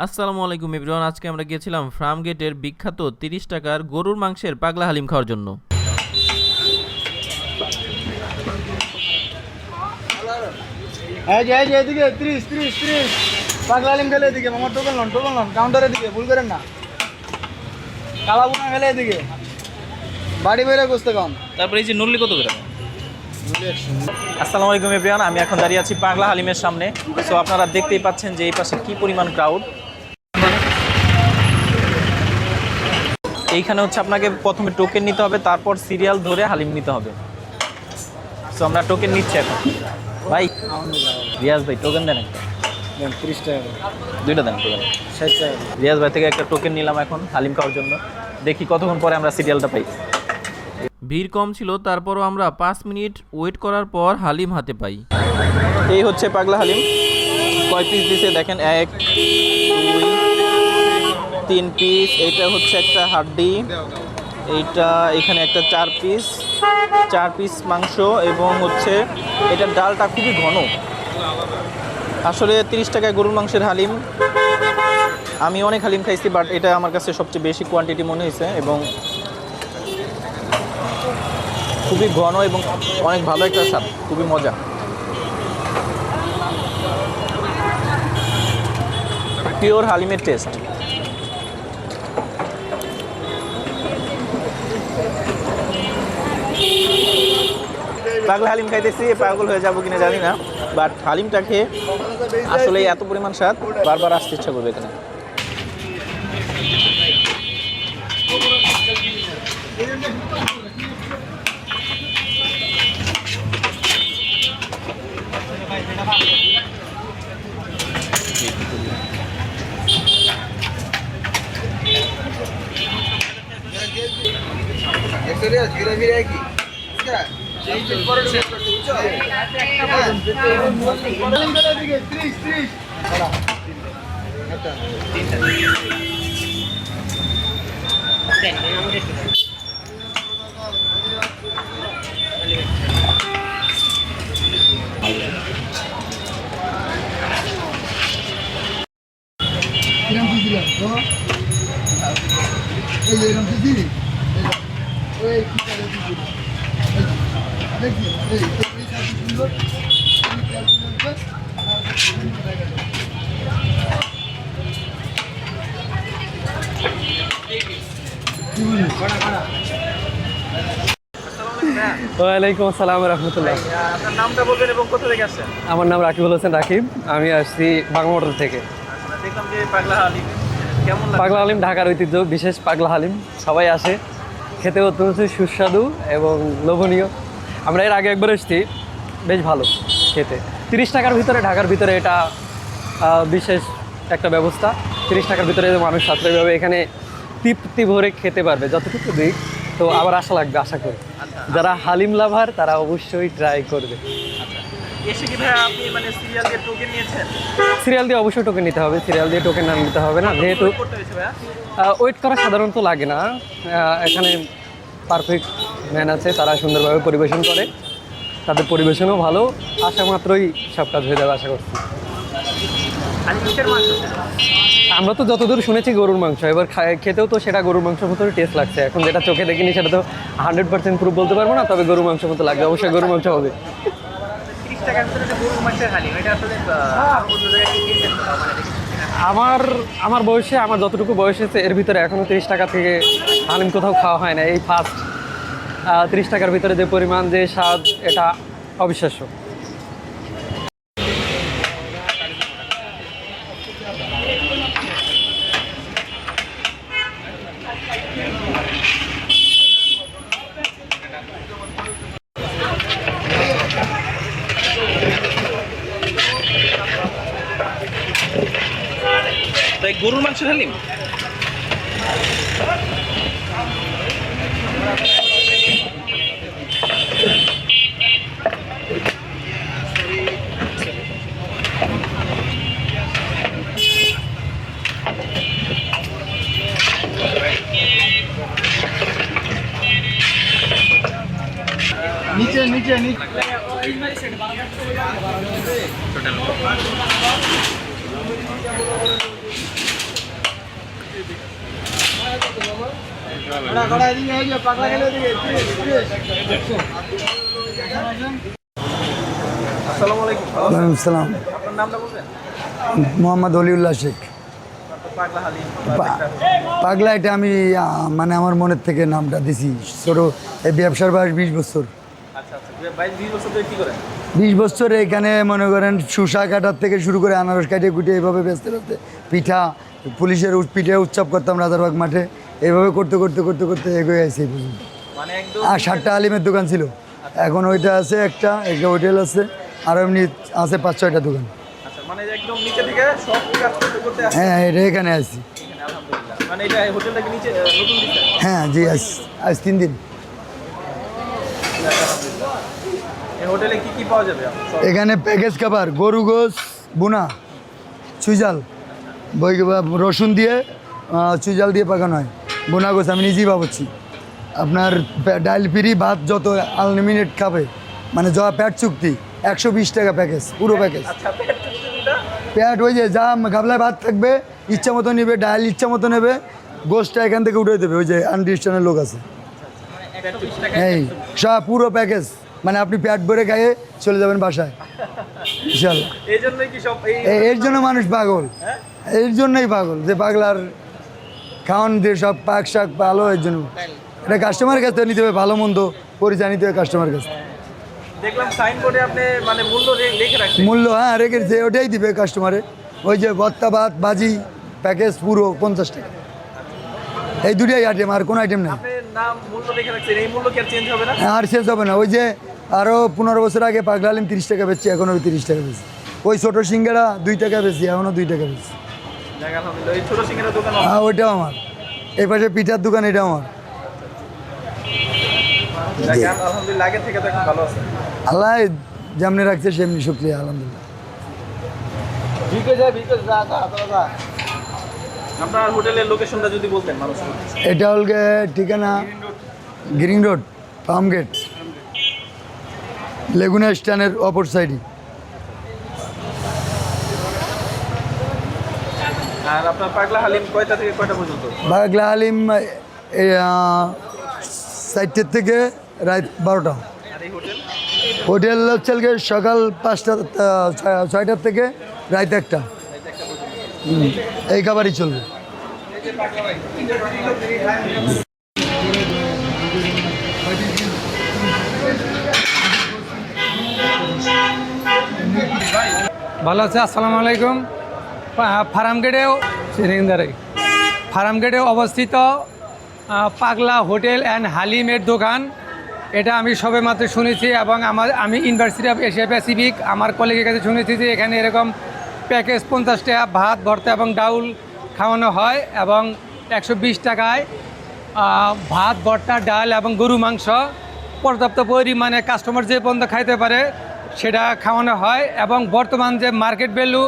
আসসালামু আলাইকুম এভরিওয়ান আজকে আমরা গিয়েছিলাম ফার্ম গেটের বিখ্যাত তিরিশ টাকার গরুর মাংসের পাগলা হালিম খাওয়ার জন্য। এই যে এই যে এদিকে ত্রিশ ত্রিশ ত্রিশ। পাগলা আলিম খেলে এদিকে মামার টোকেন লন টোকেন লন কাউন্টারের দিকে ভুল করেন না। কালা বুনা খেলে এদিকে। বাড়ি বেড়ে বসতে কম। তারপরে এই যে নল্লি কত করে? আসসালামু আলাইকুম আমি এখন দাঁড়িয়ে আছি পাগলা হালিমের সামনে। সো আপনারা দেখতেই পাচ্ছেন যে এই পাশে কি পরিমাণ ক্রাউড এইখানে হচ্ছে আপনাকে প্রথমে টোকেন নিতে হবে তারপর সিরিয়াল ধরে হালিম নিতে হবে। সো আমরা টোকেন নিচ্ছি এখন। ভাই রিয়াজ ভাই টোকেন দেন একটা। ত্রিশ টাকা দুইটা দেন টোকেন ষাট টাকা রিয়াজ ভাই থেকে একটা টোকেন নিলাম এখন হালিম খাওয়ার জন্য। দেখি কতক্ষণ পরে আমরা সিরিয়ালটা পাই। ভিড় কম ছিল তারপরও আমরা পাঁচ মিনিট ওয়েট করার পর হালিম হাতে পাই। এই হচ্ছে পাগলা হালিম। কয় পিস দিছে দেখেন এক দুই তিন পিস এইটা হচ্ছে একটা হাড্ডি, এইটা এখানে একটা চার পিস চার পিস মাংস এবং হচ্ছে এটার ডালটা খুবই ঘন। আসলে তিরিশ টাকায় গরুর মাংসের হালিম। আমি অনেক হালিম খাইছি বাট এটা আমার কাছে সবচেয়ে বেশি কোয়ান্টিটি মনে হয়েছে এবং খুবই ঘন এবং অনেক ভালো একটা স্বাদ, খুবই মজা। পিওর হালিমের টেস্ট পাগল হালিম খাইতেছি, পাগল হয়ে যাব কিনা জানি না বাট হালিমটা খেয়ে আসলে এত পরিমাণ স্বাদ, বারবার আসতে ইচ্ছা করবে এখানে। ধীরে ধীরে কি? এই এরকম দিলি ওই কি করে দিলি দেখি ওয়ালাইকুম আসসালাম রহমতুল্লাহ আপনার নামটা বলবেন এবং কোথা থেকে আসছেন আমার নাম রাকিবুল হোসেন রাকিব আমি আসছি বাংলা মোটর থেকে দেখলাম যে পাগলা হালিম কেমন পাগলা হালিম ঢাকার ঐতিহ্য বিশেষ পাগলা হালিম সবাই আসে খেতে অত্যন্ত সুস্বাদু এবং লোভনীয় আমরা এর আগে একবার এসেছি। বেশ ভালো খেতে। তিরিশ টাকার ভিতরে ঢাকার ভিতরে এটা বিশেষ একটা ব্যবস্থা। তিরিশ টাকার ভিতরে মানুষ সাশ্রয়ীভাবে এখানে তৃপ্তি ভরে খেতে পারবে যতটুকু দিক। তো আবার আশা লাগবে আশা করি। যারা হালিম লাভার তারা অবশ্যই ট্রাই করবে। মানে সিরিয়াল দিয়ে সিরিয়াল দিয়ে অবশ্যই টোকেন নিতে হবে সিরিয়াল দিয়ে টোকেন না নিতে হবে না যেহেতু ওয়েট করা সাধারণত লাগে না। এখানে পারফেক্ট ম্যান আছে তারা সুন্দরভাবে পরিবেশন করে। তাদের পরিবেশনও ভালো আশা মাত্রই সব কাজ হয়ে যাবে আশা করছি। মাংস? আমরা তো যতদূর শুনেছি গরুর মাংস এবার খেতেও তো সেটা গরুর মাংসের মতো টেস্ট লাগছে। এখন যেটা চোখে দেখিনি সেটা তো হান্ড্রেড পার্সেন্ট প্রুফ বলতে পারব না তবে গরুর মাংসের মতো লাগবে অবশ্যই গরুর মাংস হবে। টাকার ভিতরে গরুর মাংসের হালিম এটা আসলে আমার আমার বয়সে, আমার যতটুকু বয়স হয়েছে, এর ভিতরে এখনও তিরিশ টাকা থেকে হালিম কোথাও খাওয়া হয় না। এই ফার্স্ট তিরিশ টাকার ভিতরে যে পরিমাণ, যে স্বাদ, এটা অবিশ্বাস্য। গরুর মাংসের হালিম নিচে নিচে নিচে কড়া এদিকে এই যে পাগলা গেলে এদিকে তিরিশ তিরিশ আসসালামু আলাইকুম ওয়ালাইকুম সালাম আপনার নামটা বলবেন মোহাম্মদ শেখ। পাগলা এটা আমি মানে আমার মনের থেকে নামটা দিছি। ছোট এই ব্যবসার বয়স বিশ বছর। বিশ বছর এখানে মনে করেন সুসা কাটার থেকে শুরু করে আনারস কাটিয়ে কুটিয়ে এইভাবে ব্যস্ত পিঠা, পুলিশের পিঠে উৎসব করতাম রাজারবাগ মাঠে। এইভাবে করতে করতে করতে করতে এগিয়ে আসি পর্যন্ত। মানে আর সাতটা আলিমের দোকান ছিল। এখন ওইটা আছে একটা একটা হোটেল আছে আর এমনি আছে পাঁচ ছয়টা দোকান। আচ্ছা মানে আসছেন হ্যাঁ এটা এখানে আলহামদুলিল্লাহ। মানে হ্যাঁ জি আজ আজ তিন দিন। এখানে প্যাকেজ খাবার গরু গোস বুনা চুইজাল বই রসুন দিয়ে আহ, চুইজাল দিয়ে পাকানো হয়। বোনা গোস আমি নিজেই ভাবছি। আপনার ডাল ফ্রি ভাত যত আনলিমিটেড খাবে মানে যা প্যাট চুক্তি একশো বিশ টাকা প্যাকেজ পুরো প্যাকেজ আচ্ছা প্যাট ওই যে যা গাবলায় ভাত থাকবে ইচ্ছা মতো নেবে ডাল ইচ্ছা মতো নেবে গোসটা এখান থেকে উঠে দেবে ওই যে আনডিস্টানের লোক আছে। এই সব পুরো প্যাকেজ মানে আপনি প্যাট ভরে গায়ে চলে যাবেন বাসায়। ইনশাল্লাহ এ- এর জন্য মানুষ পাগল। এর জন্যই পাগল যে পাগলার খাওয়ান দিয়ে সব পাক শাক ভালো এর জন্য এটা কাস্টমারের কাছ থেকে নিতে হবে ভালো মন্দ পরিচয় নিতে হবে কাস্টমারের কাছে দেখলাম সাইনবোর্ডে আপনি মানে মূল্য লিখে রাখছেন। মূল্য হ্যাঁ রেখেছে ওটাই দিবে কাস্টমারে ওই যে ভত্তা ভাত বাজি প্যাকেজ পুরো পঞ্চাশ টাকা। এই দুটাই আইটেম আর কোনো আইটেম নেই। আর শেষ হবে না? ওই যে আরও পনেরো বছর আগে পাগলালিম তিরিশ টাকা বেচছি এখনও তিরিশ টাকা বেশি ওই ছোটো সিঙ্গারা দুই টাকা বেশি এখনও দুই টাকা বেশি হ্যাঁ ওইটাও আমার। এই পাশে পিঠার দোকান এটাও আমার। যাক আলহামদুলিল্লাহ আগে থেকে তো এখন ভালো আছে। আল্লাহ যেমনি রাখছে সেমনি শুক্রিয়া আলহামদুলিল্লাহ। আপনার হোটেলের লোকেশনটা যদি বলতেন মানুষ এটা হল গে ঠিকানা green road farm gate. Laguna স্ট্যান্ডের অপর সাইডে আর আপনার পাগলা হালিম কয়টা থেকে কয়টা পর্যন্ত? থেকে রাত বারোটা। হোটেল? হোটেল হচ্ছে সকাল পাঁচটা ছয়টার থেকে রাত একটা। এই খাবারই চলবে। ভালো আছে? আসসালামু আলাইকুম। পা- ফার্মগেটে সিরিন্দারে ফার্মগেটে অবস্থিত পাগলা হোটেল অ্যান্ড হালিমের দোকান। এটা আমি সবে মাত্র শুনেছি এবং আমার, আমি ইউনিভার্সিটি অফ এশিয়া প্যাসিফিক, আমার কলেজের কাছে শুনেছি যে এখানে এরকম প্যাকেজ পঞ্চাশ টাকা ভাত, ভর্তা এবং ডাউল খাওয়ানো হয় এবং একশো বিশ টাকায় ভাত, ভর্তা, ডাল এবং গরু মাংস পর্যাপ্ত পরিমাণে কাস্টমার যে পর্যন্ত খাইতে পারে, সেটা খাওয়ানো হয় এবং বর্তমান যে মার্কেট ভ্যালু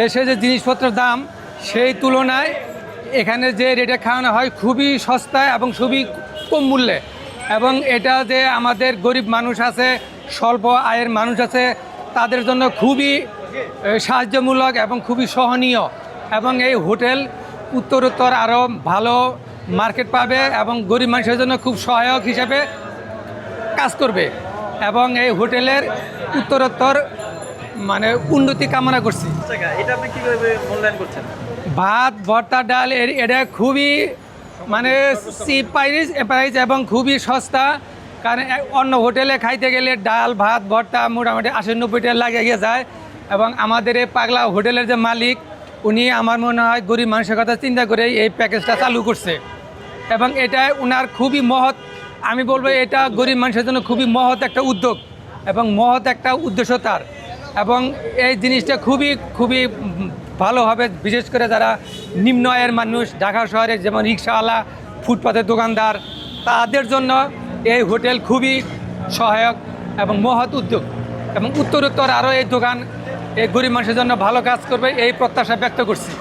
দেশে যে জিনিসপত্রের দাম, সেই তুলনায় এখানে যে রেটে খাওয়ানো হয় খুবই সস্তায় এবং খুবই কম মূল্যে। এবং এটা যে আমাদের গরিব মানুষ আছে, স্বল্প আয়ের মানুষ আছে, তাদের জন্য খুবই সাহায্যমূলক এবং খুবই সহনীয়। এবং এই হোটেল উত্তরোত্তর আরও ভালো মার্কেট পাবে এবং গরিব মানুষের জন্য খুব সহায়ক হিসেবে কাজ করবে। এবং এই হোটেলের উত্তরোত্তর মানে উন্নতি কামনা করছি। এটা আপনি কীভাবে মূল্যায়ন করছেন? ভাত ভর্তা ডাল এটা খুবই মানে চিপ প্রাইস প্রাইস এবং খুবই সস্তা। কারণ অন্য হোটেলে খাইতে গেলে ডাল ভাত ভর্তা মোটামুটি আশি নব্বই টাকা লাগে গিয়ে যায়। এবং আমাদের এই পাগলা হোটেলের যে মালিক উনি আমার মনে হয় গরিব মানুষের কথা চিন্তা করে এই প্যাকেজটা চালু করছে। এবং এটা ওনার খুবই মহৎ আমি বলব এটা গরিব মানুষের জন্য খুবই মহৎ একটা উদ্যোগ। এবং মহৎ একটা উদ্দেশ্য তার। এবং এই জিনিসটা খুবই খুবই ভালো হবে, বিশেষ করে যারা নিম্ন আয়ের মানুষ, ঢাকা শহরে যেমন রিক্সাওয়ালা ফুটপাথের দোকানদার, তাদের জন্য এই হোটেল খুবই সহায়ক এবং মহৎ উদ্যোগ। এবং উত্তরোত্তর আরও এই দোকান এই গরিব মানুষের জন্য ভালো কাজ করবে, এই প্রত্যাশা ব্যক্ত করছি।